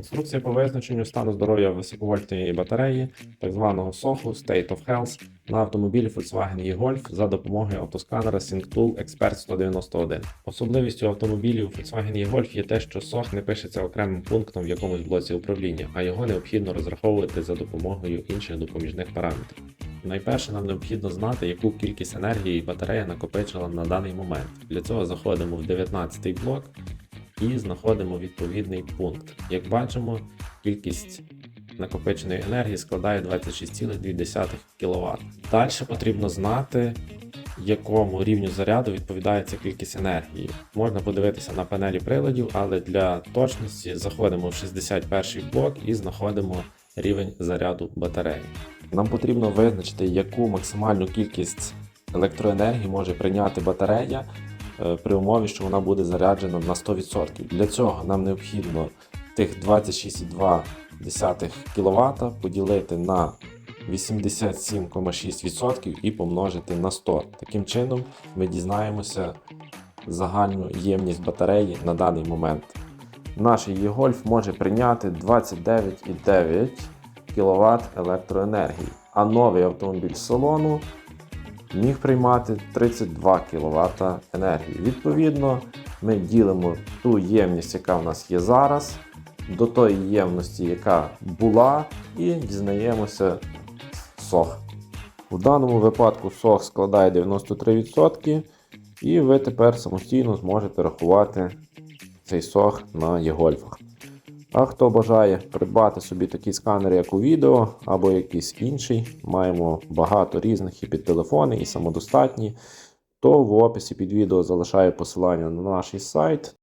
Інструкція по визначенню стану здоров'я високовольтної батареї, так званого SOHU State of Health на автомобілі Volkswagen e-Golf за допомогою автосканера SyncTool Expert 191. Особливістю автомобілів Volkswagen e-Golf є те, що SOH не пишеться окремим пунктом в якомусь блоці управління, а його необхідно розраховувати за допомогою інших допоміжних параметрів. Найперше нам необхідно знати, яку кількість енергії батарея накопичила на даний момент. Для цього заходимо в 19 блок і знаходимо відповідний пункт. Як бачимо, кількість накопиченої енергії складає 26,2 кВт. Далі потрібно знати, якому рівню заряду відповідає ця кількість енергії. Можна подивитися на панелі приладів, але для точності заходимо в 61 блок і знаходимо рівень заряду батареї. Нам потрібно визначити, яку максимальну кількість електроенергії може прийняти батарея при умові, що вона буде заряджена на 100%. Для цього нам необхідно тих 26,2 кВт поділити на 87,6% і помножити на 100. Таким чином ми дізнаємося загальну ємність батареї на даний момент. Наш e-Golf може прийняти 29,9 кВт електроенергії, а новий автомобіль салону міг приймати 32 кВт енергії. Відповідно, ми ділимо ту ємність, яка в нас є зараз, до тої ємності, яка була, і дізнаємося сох. У даному випадку сох складає 93%, і ви тепер самостійно зможете рахувати цей сох на є-гольфах. А хто бажає придбати собі такий сканер, як у відео, або якийсь інший, маємо багато різних і під телефони, і самодостатні, то в описі під відео залишаю посилання на наш сайт.